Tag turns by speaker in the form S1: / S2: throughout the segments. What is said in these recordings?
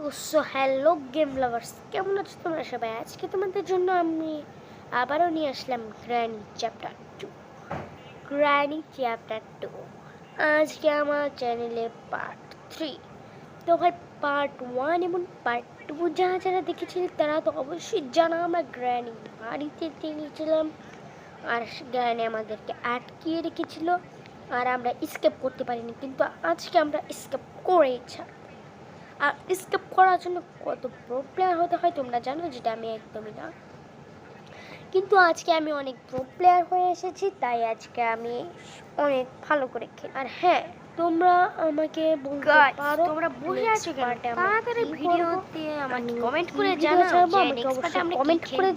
S1: তো so hello game lovers কেমন আছো তোমরা সবাই? আজকে তোমাদের জন্য আমি আবারও নিয়ে আসলাম granny chapter two granny chapter two আজকে আমার চ্যানেলে পার্ট থ্রি তো ভাই পার্ট ওয়ান এবং পার্ট টু যারা যারা দেখেছিল, তারা তো অবশ্যই জানা আমরা গ্র্যানি বাড়িতে গিয়েছিলাম আর গ্র্যানি আমাদেরকে আটকিয়ে রেখেছিল। আর আমরা স্কেপ করতে পারিনি, কিন্তু আজকে আমরা স্কেপ করে ছাড়ব। আর স্কেপ করার জন্য কত প্রো প্লেয়ার হতে হয় তোমরা জানো যেটা আমি একদমই না। কিন্তু আজকে আমি অনেক প্রো প্লেয়ার হয়ে এসেছি তাই আজকে আমি অনেক ভালো করে খেলি আর হ্যাঁ তোমরা আমাকে বলতে পারো
S2: তোমরা বসে আছো কেন?
S1: part এ আমরা
S2: তাড়াতাড়ি ভিডিওতে আমাকে
S1: আমি
S2: করে জানাও আমরা
S1: করে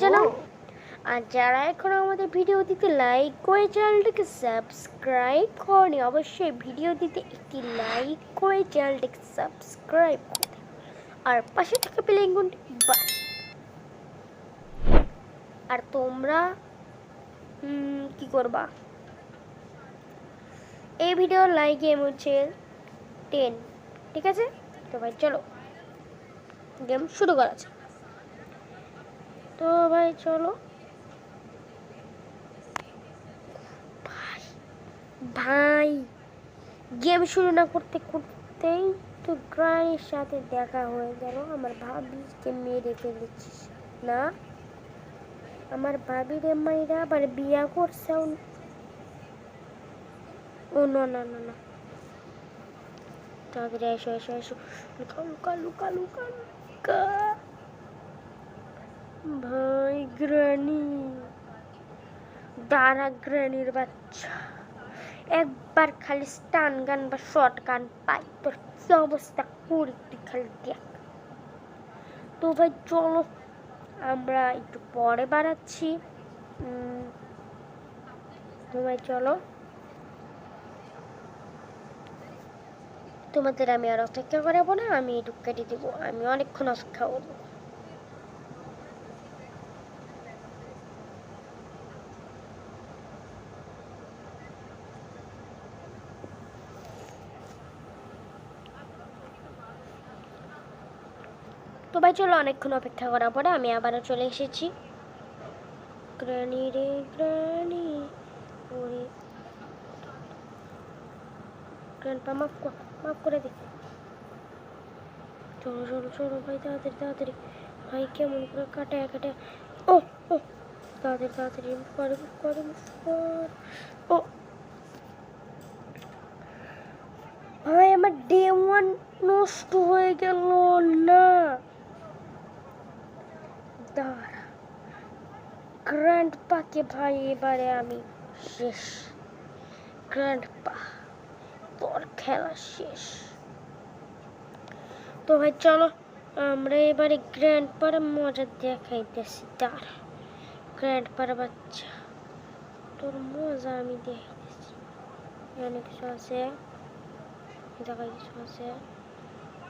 S1: আর যারা এখন আমাদের ভিডিও দিতে লাইক করে চ্যানেলটিকে সাবস্ক্রাইব করেনি অবশ্যই ভিডিও দিতে একটি লাইক করে চ্যানেলটিকে সাবস্ক্রাইব আর পাশে থাকা বেলাইকনটি বাস। আর তোমরা কি করবা? এই ভিডিও লাইক গেম হচ্ছে টেন ঠিক আছে? তো ভাই, চলো গেম শুরু করা যাক। তো ভাই, চলো। ভাই গেম শুরু না করতে, করতেই তো গ্রানির সাথে দেখা হয়ে গেল। আমার ভাবিকে মেরে ফেলেছিস, না? আমার ভাবির মাইরা আবার বিয়া করছে ও- না না না না। তাড়াতাড়ি এসো এসো এসো। লুকা লুকা লুকা লুকা লুকা। ভাই, গ্রানি। দাঁড়া, গ্রানির বাচ্চা। একবার খালি স্টান গান বা শর্ট গান পাই, তোর কি অবস্থা? করি তুই খালি দেখ। তো ভাই, চলো, আমরা একটু পরে বাড়াচ্ছি। তো ভাই, চলো। তোমাদের আমি আর অপেক্ষা করাবো না, আমি একটু কেটে দেবো, আমি অনেকক্ষণ অপেক্ষা করব। তো ভাই, চলো অনেকক্ষণ অপেক্ষা করার পরে আমি আবারও চলে এসেছি। গ্রানি রে, গ্রানি, ওরে। মাফ কর, মাফ করে দে। চলো চলো চলো ভাই, তাড়াতাড়ি তাড়াতাড়ি। ভাই, কেমন করে কাটে কাটে ও ও, তাড়াতাড়ি তাড়াতাড়ি করে কর ও। ভাই, আমার ডে ওয়ান নষ্ট হয়ে গেল, না দাঁড়া পাকে ভাই, এবারে আমি শেষ। গ্র্যান্ড পা তোর খেলা শেষ। তো ভাই, চলো, আমরা এবারে গ্র্যান্ড পার মজা দেখাইতেছি তার গ্র্যান্ড পার বাচ্চা, তোর মজা আমি দেখাইতেছি। এখানে কিছু আছে? দেখা কিছু আছে?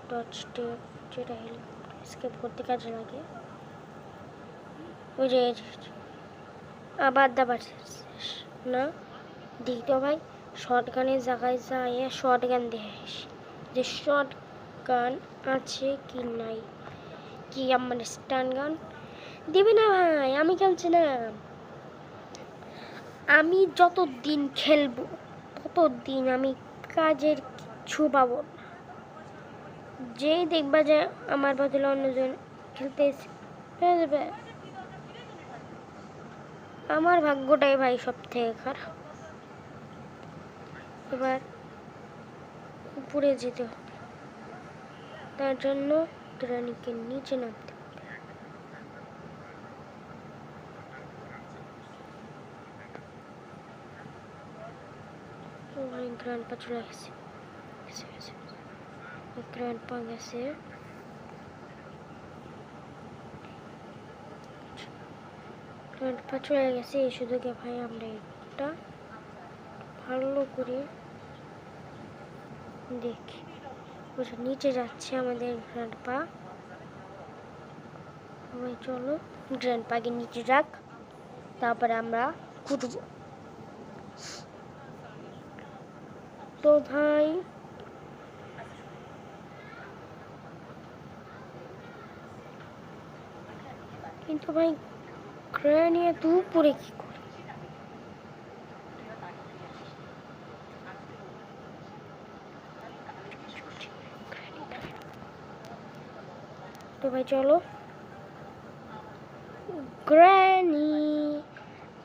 S1: টর্চ স্টেপ যেটা হেলিকপ্টার স্কেপ করতে কাজে লাগে। ওই যে। আবার দাবার না? দেখি ভাই শর্ট গানের জায়গায় যায় শর্ট গান আসি যে শর্ট গান আছে কি নাই? কি আমার স্টান গান দিবি না ভাই, আমি খেলছি না আমি যত দিন খেলব তত দিন আমি কাজের কিচ্ছু পাবো যেই দেখবা যে আমার বদলে অন্যজন খেলতে আমার ভাগ্যটাই ভাই সব থেকে খারাপ। এবার উপরে যেতে হবে। তার জন্য রানীকে নিচে নামতে হবে। গ্র্যান্ড পা চলে গেছে। গেছে পা গেছে গ্র্যান্ড পা চলে গেছে, এই শুধু গে ভাই আমরা এটা ভালো করে দেখি। বুঝো, নিচে যাচ্ছে আমাদের গ্র্যান্ড পা চলো গ্র্যান্ড পাকে নিচে যাক, তারপরে আমরা ঘুরবো। তো ভাই, কিন্তু ভাই গ্র্যানি এত উপরে কি করে তো ভাই চলো granny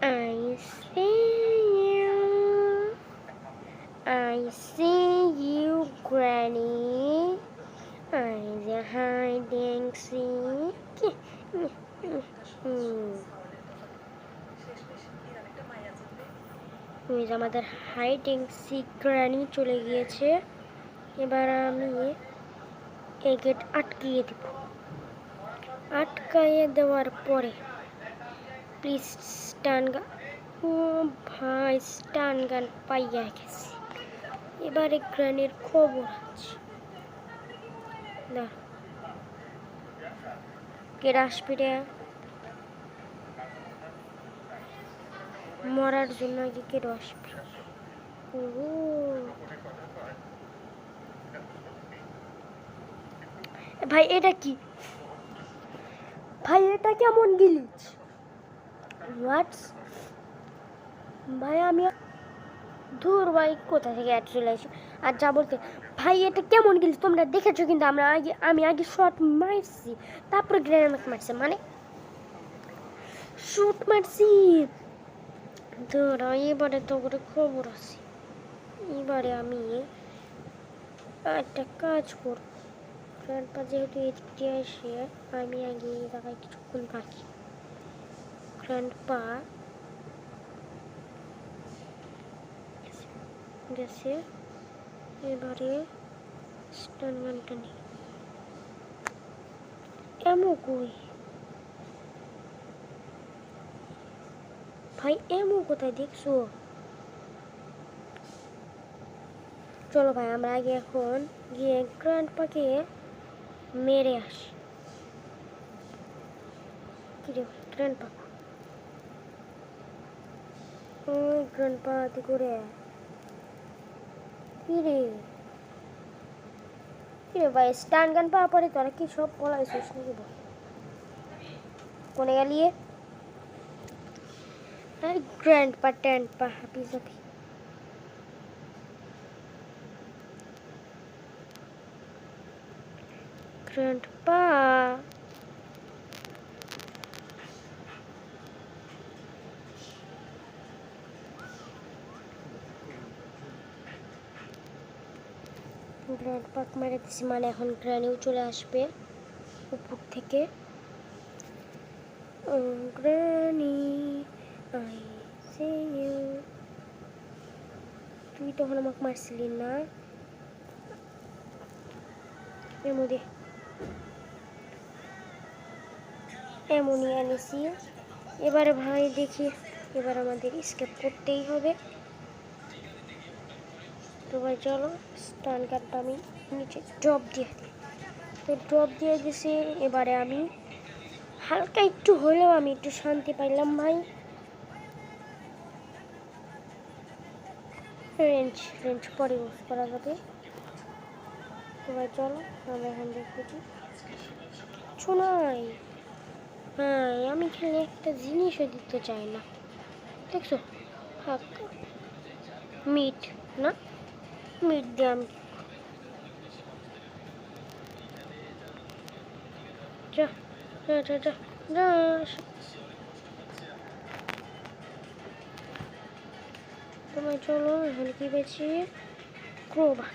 S1: I see you I see you Granny I the hiding seek যে আমাদের হাইটিং সিক গ্রানি চলে গিয়েছে। এবার আমি এই গেট আটকিয়ে দিব। আটকাইয়ে দেওয়ার পরে প্লিজ স্টান গান ও ভাই স্টান গান পাইয়া গেছি। এবারে গ্রানের খবর আছে। না কেডা মরার জন্য আসবি ও ভাই, এটা কি? ভাই, এটা কেমন গিলিচ? হোয়াটস ভাই, আমি দূর ভাই, কোথা থেকে অ্যাড চলে আসি? আর যা বলতে, ভাই, এটা কেমন গিলিচ? তোমরা দেখেছ কিন্তু আমরা আগে, আমি আগে শট মারছি, তারপরে গ্রেনেড মারছে মানে শুট মারছি। ধরা, এবারে তো করে খবর আছে। এবারে আমি একটা কাজ করব। গ্র্যান্ডপা যেহেতু এদিকে এসে আমি আগে এই জায়গায় কিছুক্ষণ থাকি। গ্র্যান্ডপা গেছে। এবারে স্টান গানটা নেই এমো কই? ভাই এমো কোথায় দেখছ চলো ভাই আমরা আগে এখন গিয়ে গ্র্যান্ড পাকে মেরে আসি কিরে গ্র্যান্ড পা ও গ্র্যান্ড পা হাতে করে কিরে কিরে ভাই স্ট্যান্ড গান পাওয়ার পরে তোরা কি সব পলাইছিস নাকি বল কোনে গেলিয়ে আর গ্র্যান্ড পা ট্যান্ড পা হাপি জাপি গ্র্যান্ডপা গ্র্যান্ডপাক মেরে দিছি মানে এখন গ্র্যানিও চলে আসবে উপর থেকে গ্র্যানি আই সে ইউ তুই তখন আমাকে মারছিলি না এর মধ্যে এমনই এনেছি এবারে ভাই দেখি, এবার আমাদের স্কেপ করতেই হবে। তো ভাই, চলো স্টান কার্ডটা আমি নিচে ড্রপ দিয়ে দিই। তো ড্রপ দিয়ে দিছি, এবারে আমি হালকা একটু হলেও আমি একটু শান্তি পাইলাম ভাই। রেঞ্জ রেঞ্জ পরে ইউজ করা যাবে। ভাই চলো, আমরা এখান খুঁজি। শোনাই। হ্যাঁ আমি খেলে একটা জিনিসও দিতে চাই না। দেখছ? মিট না? মিট দিয়ে আমি যা যা যা যা তোমায় চলো এখন কি পেয়েছি ক্রোবার।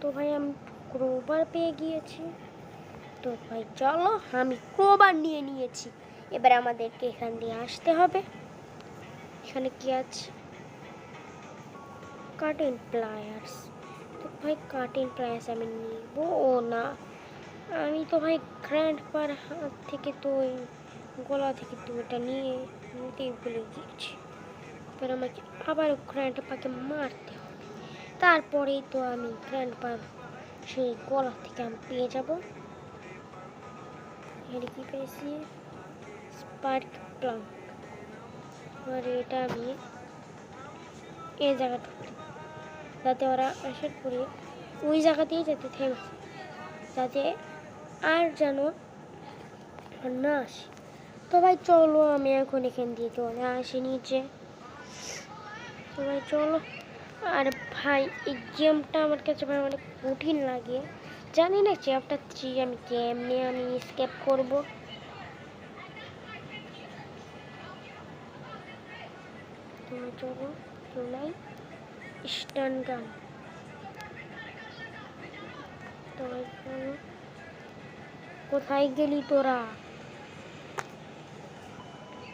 S1: তো ভাই, আমি ক্রোবার পেয়ে গিয়েছি। তো ভাই, চলো, আমি ক্রোবার নিয়ে নিয়েছি। এবার আমাদেরকে এখান দিয়ে আসতে হবে। এখানে কি আছে? কাটিং প্লায়ার্স তো ভাই কাটিং প্লায়ার্স আমি নিব। ও না, আমি তো ভাই গ্র্যান্ড পার হাত থেকে তো ওই গলা থেকে তো ওটা নিয়ে নিতেই ভুলে গিয়েছি। এবার আমাকে আবার গ্র্যান্ড পাকে মারতে হবে। তারপরেই তো আমি গ্র্যান্ড পার সেই গলা থেকে আমি পেয়ে যাব। এর কি পেয়েছি? Spark Planck. আর এটা আমি এই জায়গাটা যাতে ওরা আসার পরে ওই জায়গাতেই যাতে থেমে যাতে আর যেন না আসে। তো ভাই, চলো আমি এখন এখান দিয়ে চলে আসি নিচে। ভাই চলো। আর ভাই, এই গেমটা আমার কাছে ভাই অনেক কঠিন লাগে। জানি না চ্যাপ্টার থ্রি আমি কেমনে আমি স্কেপ করব। চলো, চলাই। স্টান গান কোথায় গেলি তোরা?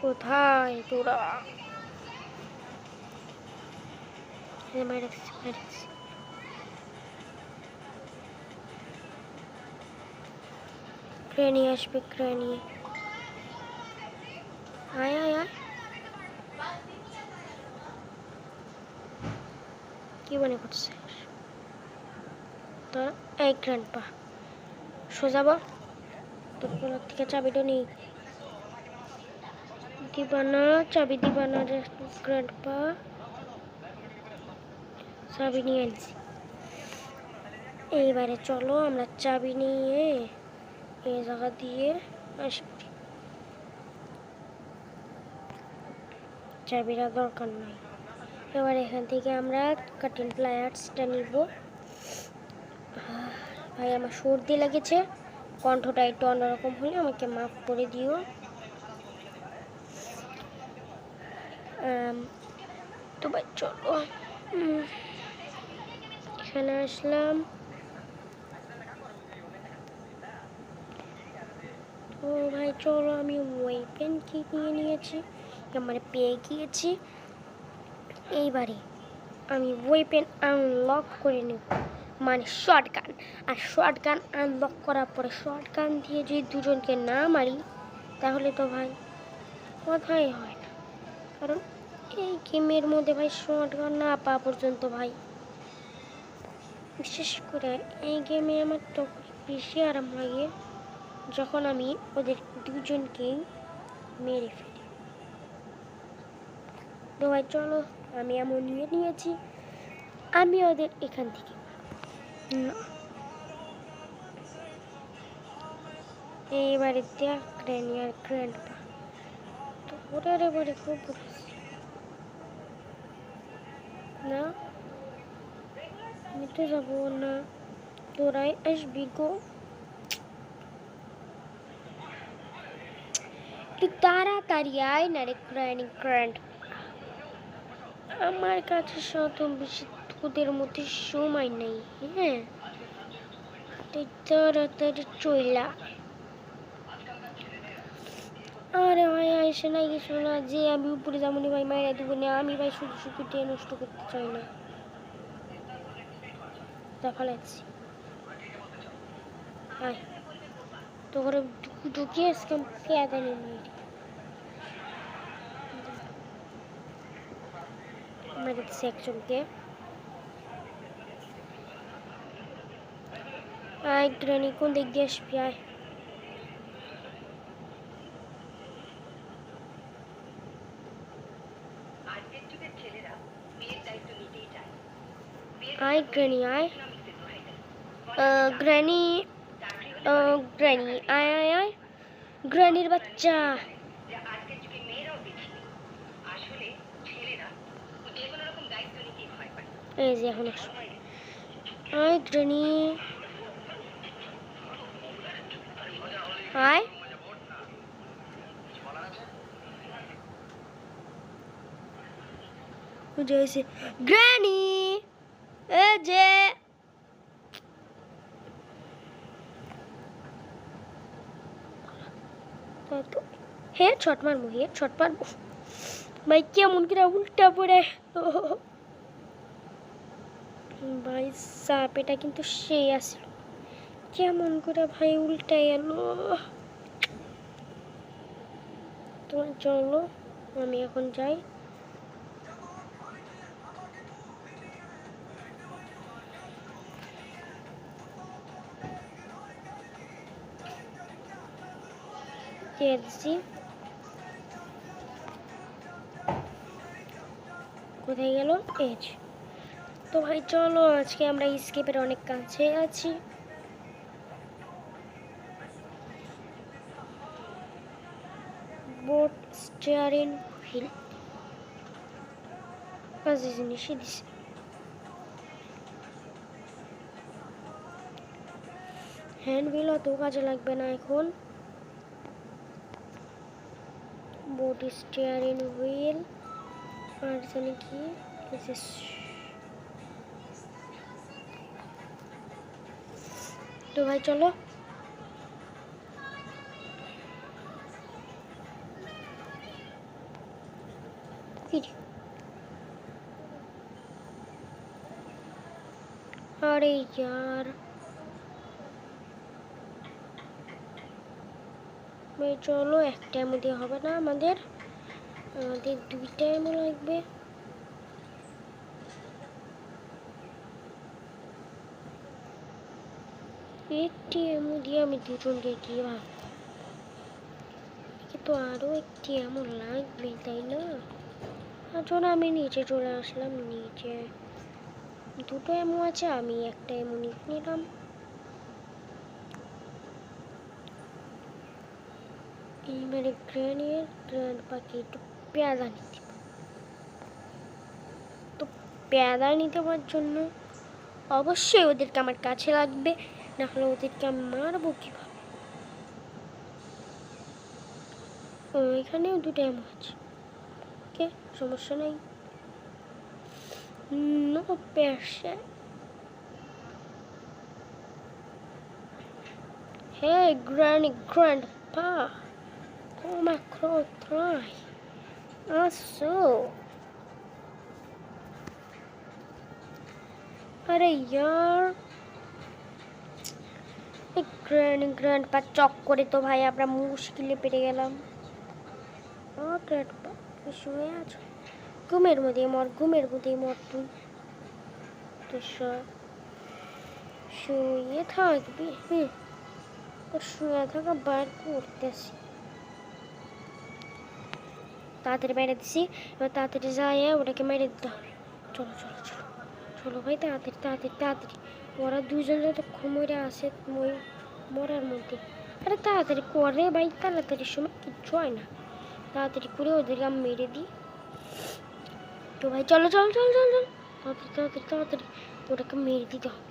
S1: কোথায় তোরা? হ্যাঁ মাইরাক্স মাইরাক্স ক্রেনি আসবে ক্রেনি আয় আয় আয় কি মনে করছে তোর এই গ্র্যান্ড পা সোজাবো তোর কোলার থেকে চাবিটা নেই? দিবা না, চাবি দিবা না গ্র্যান্ড পা চাবি নিয়ে আনছি। এইবারে চলো আমরা চাবি নিয়ে এই জায়গা দিয়ে আসব। চাবিটা দরকার নাই। এবার এখান থেকে আমরা কাটিং প্লায়ার্সটা নিব। ভাই, আমার সর্দি লেগেছে। কণ্ঠটা একটু অন্যরকম হলে আমাকে মাফ করে দিও। তো ভাই, চলো। এখানে আসলাম। তো ভাই, চলো আমি ওয়েপেন কি নিয়ে নিয়েছি মানে পেয়ে গিয়েছি। এইবারে আমি ওয়েপেন আনলক করে নেব। মানে শর্ট গান আর শর্ট গান আনলক করার পরে শর্ট গান দিয়ে যদি দুজনকে না মারি, তাহলে তো ভাই কথাই হয় না। কারণ এই গেমের মধ্যে ভাই শর্ট গান না পাওয়া পর্যন্ত ভাই বিশেষ করে এই গেমে আমার তো বেশি আরাম লাগে যখন আমি ওদের দুজনকেই মেরে ফেলি। তো ভাই, চলো, আমি এমন নিয়ে নিয়েছি। আমি ওদের এখান থেকে না। এইবারে দেখ, গ্র্যানি আর গ্র্যান্ড পা তো ওটার এবারে খুব না? আমি তো না তোরাই আসবি গো একটু তাড়াতাড়ি আয় না রে গ্র্যানি গ্র্যান্ড আমার কাছে শত বেশি তোদের মধ্যে সময় নেই হ্যাঁ তুই তাড়াতাড়ি চইলা আরে ভাই আইসে নাই কিছু না যে আমি উপরে যাব নি ভাই মায়েরা দেবো না আমি ভাই শুধু শুধু নষ্ট করতে চাই না দেখা লাগছি আয় তো ঘরে ঢুকিয়ে আজকে পেয়াদা নিয়ে একজনকে। আয় গ্রানি কোন দিক দিয়ে আসবি, আয়। আয় গ্রানি আয়। আহ, গ্রানি আয় আয় আয় গ্রানির বাচ্চা। এই যে এখন আয় গ্রানি আয়। হয়েছে গ্রানি এ যে। হে ছট মারবো হ্যাঁ ছট মারবো ভাই কেমন করে উল্টা পড়ে। ভাই সাপ, এটা কিন্তু সেই আসল। কেমন করে ভাই উল্টা এলো তো চলো, আমি এখন যাই। কেজি কোথায় গেল? এজ তো ভাই, চলো আজকে আমরা স্কেপের অনেক কাছে আছি। বোট স্টিয়ারিং হুইল কাজে জিনিসই দিছে। হ্যান্ড হুইল অত কাজে লাগবে না এখন। body steering wheel front की this is तो भाई चलो अरे यार ভাই চলো একটা মধ্যে হবে না আমাদের। আমাদের দুইটা এমন লাগবে। একটি এমন দিয়ে আমি দুজনকে কি ভাব কিন্তু আরও একটি এমন লাগবে তাই না? আর জন্য আমি নিচে চলে আসলাম, নিচে দুটো এমন আছে, আমি একটা এমন নিলাম। এইবারে গ্র্যানের গ্র্যান্ড পাখি একটু পেয়াদা নিতে। তো পেয়াদা নিতে হওয়ার জন্য অবশ্যই ওদেরকে আমার কাছে লাগবে না হলে ওদেরকে আমি মারবো কীভাবে এখানেও দুটো এমন আছে ওকে সমস্যা নেই No perse. Hey, Granny Grandpa. Come across try. Also. আরে ইয়ার এই গ্র্যান্ড গ্র্যান্ডপা চক করে তো ভাই, আমরা মুশকিলে পেরে গেলাম। ও গ্র্যান্ডপা তুমি শুয়ে আছো। ঘুমের মধ্যে মর, ঘুমের মধ্যে মর তুই। তো শুয়ে থাকবি। হুম তোর শুয়ে থাকা বার করতেছি। তাড়াতাড়ি মেরে দিছি। এবার তাড়াতাড়ি যায় ওটাকে মেরে দিতে চলো চলো চলো চলো ভাই, তাড়াতাড়ি তাড়াতাড়ি তাড়াতাড়ি। ওরা দুজন যাতে ঘুমরে আসে মই মরার মধ্যে। আরে তাড়াতাড়ি করে ভাই, তাড়াতাড়ি সময় কিচ্ছু হয় না। তাড়াতাড়ি করে ওদেরকে আমি মেরে দিই। তো ভাই, চলো চলো চলো চলো চলো। তাড়াতাড়ি তাড়াতাড়ি তাড়াতাড়ি। ওটাকে মেরে দিতে হবে।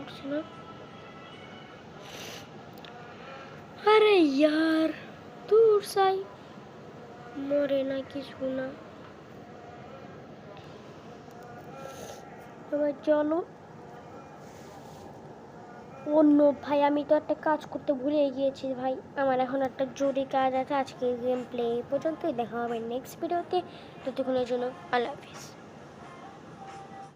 S1: মরছে না আরে ইয়ার, দূর সাই মরে না কিছু না। এবার চলো। অন্য ভাই, আমি তো একটা কাজ করতে ভুলে গিয়েছি ভাই। আমার এখন একটা জরুরি কাজ আছে, আজকে গেম প্লে পর্যন্তই। দেখা হবে নেক্সট ভিডিওতে ততক্ষণের জন্য আল্লাহ হাফিজ।